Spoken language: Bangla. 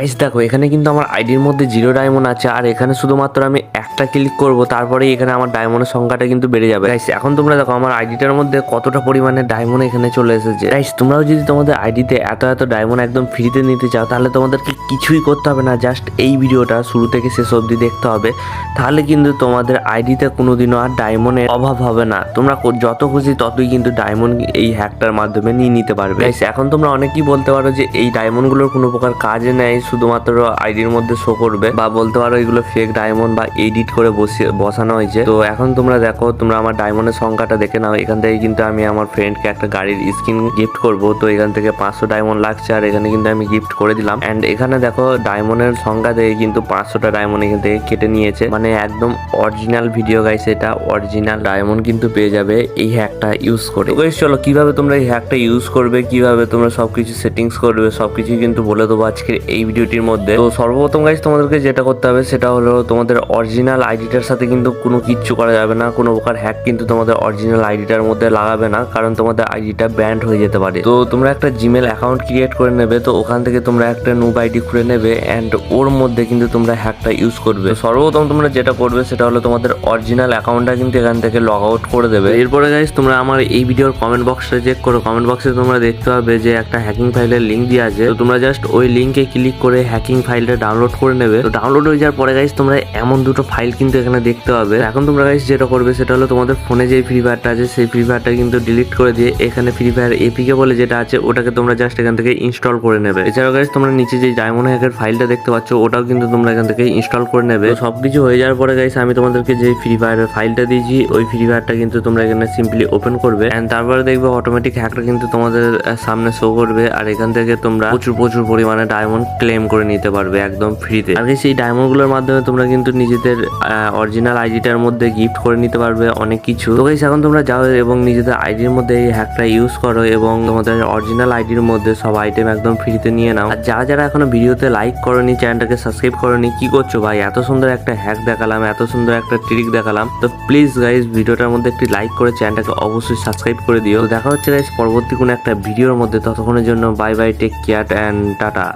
গাইস দেখো এখানে কিন্তু আমার আইডির মধ্যে জিরো ডায়মন্ড আছে আর এখানে শুধুমাত্র আমি একটা ক্লিক করব তারপরে এখানে আমার ডায়মন্ডের সংখ্যাটা কিন্তু বেড়ে যাবে। গাইস এখন তোমরা দেখো আমার আইডিটার মধ্যে কতটা পরিমাণে ডায়মন্ড এখানে চলে এসেছে। গাইস তোমরাও যদি তোমাদের আইডিতে এত এত ডায়মন্ড একদম ফ্রিতে নিতে চাও তাহলে তোমাদেরকে কিছুই করতে হবে না জাস্ট এই ভিডিওটা শুরু থেকে শেষ অবধি দেখতে হবে। তাহলে কিন্তু তোমাদের আইডিতে কোনোদিনও আর ডায়মন্ডের অভাব হবে না। তোমরা যত খুশি ততই কিন্তু ডায়মন্ড এই হ্যাকটার মাধ্যমে নিয়ে নিতে পারবে। Guys, এখন তোমরা অনেকেই বলতে পারো যে এই ডায়মন্ডগুলোর কোনো প্রকার কাজে নেই শুধুমাত্র আইডির মধ্যে শো করবে বা বলতে পারো এগুলো ফেক ডায়মন্ড বা এডিট করে বসিয়ে, বসানো হয়েছে। তো এখন তোমরা দেখো, তোমরা আমার ডায়মন্ডের সংখ্যাটা দেখে নাও। এখান থেকে কিন্তু আমি আমার ফ্রেন্ডকে একটা গাড়ির স্কিন গিফট করব। তো এখান থেকে পাঁচশো ডায়মন্ড লাগছে আর এখানে কিন্তু আমি গিফট করে দিলাম। অ্যান্ড এখানে দেখো ডায়মন্ডের সংখ্যা দেখে কিন্তু পাঁচশোটা ডায়মন্ড এখান থেকে কেটে নিয়েছে। মানে একদম অরিজিনাল ভিডিও গাইছে এটা অরিজিনাল ডায়মন্ড কিন্তু পেয়ে যাবে এই হ্যাকটা ইউজ করে। তো চলো, কীভাবে তোমরা এই হ্যাকটা ইউজ করবে, কীভাবে তোমরা সবকিছু সেটিংস করবে, সবকিছু কিন্তু বলে দেবো আজকের এই ভিডিওটির মধ্যে। তো সর্বপ্রথম গাইজ তোমাদেরকে যেটা করতে হবে, সেটা হলো তোমাদের অরিজিনাল আইডিটার সাথে কিন্তু কোনো কিচ্ছু করা যাবে না। কোনো প্রকার হ্যাক কিন্তু তোমাদের অরিজিনাল আইডিটার মধ্যে লাগাবে না, কারণ তোমাদের আইডিটা ব্যান্ড হয়ে যেতে পারে। তো তোমরা একটা জিমেল অ্যাকাউন্ট ক্রিয়েট করে নেবে, তো ওখান থেকে তোমরা একটা নুব আইডি খুলে নেবে অ্যান্ড ওর মধ্যে কিন্তু তোমরা হ্যাকটা ইউজ করবে। সর্বপ্রথম তোমরা যেটা করবে, সেটা হলো তোমাদের অরিজিনাল অ্যাকাউন্টটা কিন্তু এখান থেকে লগ আউট করে দেবে। এরপরে গাইজ তোমরা আমার এই ভিডিওর কমেন্ট বক্সটা চেক করো। কমেন্ট বক্সে তোমরা দেখতে পাবে যে একটা হ্যাকিং ফাইলের লিঙ্ক দিয়ে আছে। তো তোমরা জাস্ট ওই লিঙ্কে ক্লিক করে হ্যাকিং ফাইলটা ডাউনলোড করে নেবে। তো ডাউনলোড হয়ে যাওয়ার পরে গাইজ তোমরা এমন দুটো ফাইল কিন্তু এখানে দেখতে পাবে। এখন তোমরা গাইজ যেটা করবে, সেটা হলো তোমাদের ফোনে যে ফ্রি ফায়ারটা আছে, সেই ফ্রি ফায়ারটা কিন্তু ডিলিট করে দিয়ে এখানে ফ্রি ফায়ার এপিকে বলে যেটা আছে, ওটাকে তোমরা জাস্ট এখান থেকে ইনস্টল করে নেবে। এছাড়াও গাইজ তোমরা নিচে যে ডায়মন্ড হ্যাকের ফাইলটা দেখতে পাচ্ছ, ওটাও কিন্তু তোমরা এখান থেকে ইনস্টল করে নেবে। তো সবকিছু হয়ে যাওয়ার পরে গাইজ আমি তোমাদেরকে যে ফ্রি ফায়ারের ফাইলটা দিয়েছি, ওই ফ্রি ফায়ারটা কিন্তু তোমরা এখানে সিম্পলি ওপেন করবে। অ্যান্ড তারপরে দেখবে অটোমেটিক হ্যাকটা কিন্তু তোমাদের সামনে শো করবে। আর এখান থেকে তোমরা প্রচুর প্রচুর পরিমাণে ডায়মন্ড ক্লেম করে নিতে পারবে একদম ফ্রিতে আর সেই ডায়মন্ডগুলোর মাধ্যমে তোমরা কিন্তু নিজেদের অরিজিনাল আইডিটার মধ্যে গিফট করে নিতে পারবে অনেক কিছু। তো এখন তোমরা যাও এবং নিজেদের আইডির মধ্যে এই হ্যাকটা ইউজ করো এবং তোমাদের অরিজিনাল আইডির মধ্যে সব আইটেম একদম ফ্রিতে নিয়ে নাও। আর যারা যারা এখনও ভিডিওতে লাইক করনি চ্যানেলটাকে সাবস্ক্রাইব করনি, কি করছ ভাই? এত সুন্দর একটা হ্যাক দেখালাম, এত সুন্দর একটা ট্রিক দেখালাম। তো প্লিজ গাইস ভিডিওটার মধ্যে একটি লাইক করে চ্যানেলটাকে অবশ্যই সাবস্ক্রাইব করে দিও। দেখা হচ্ছে গাইস পরবর্তী কোনো একটা ভিডিওর মধ্যে। ততক্ষণের জন্য bye bye take care and tata.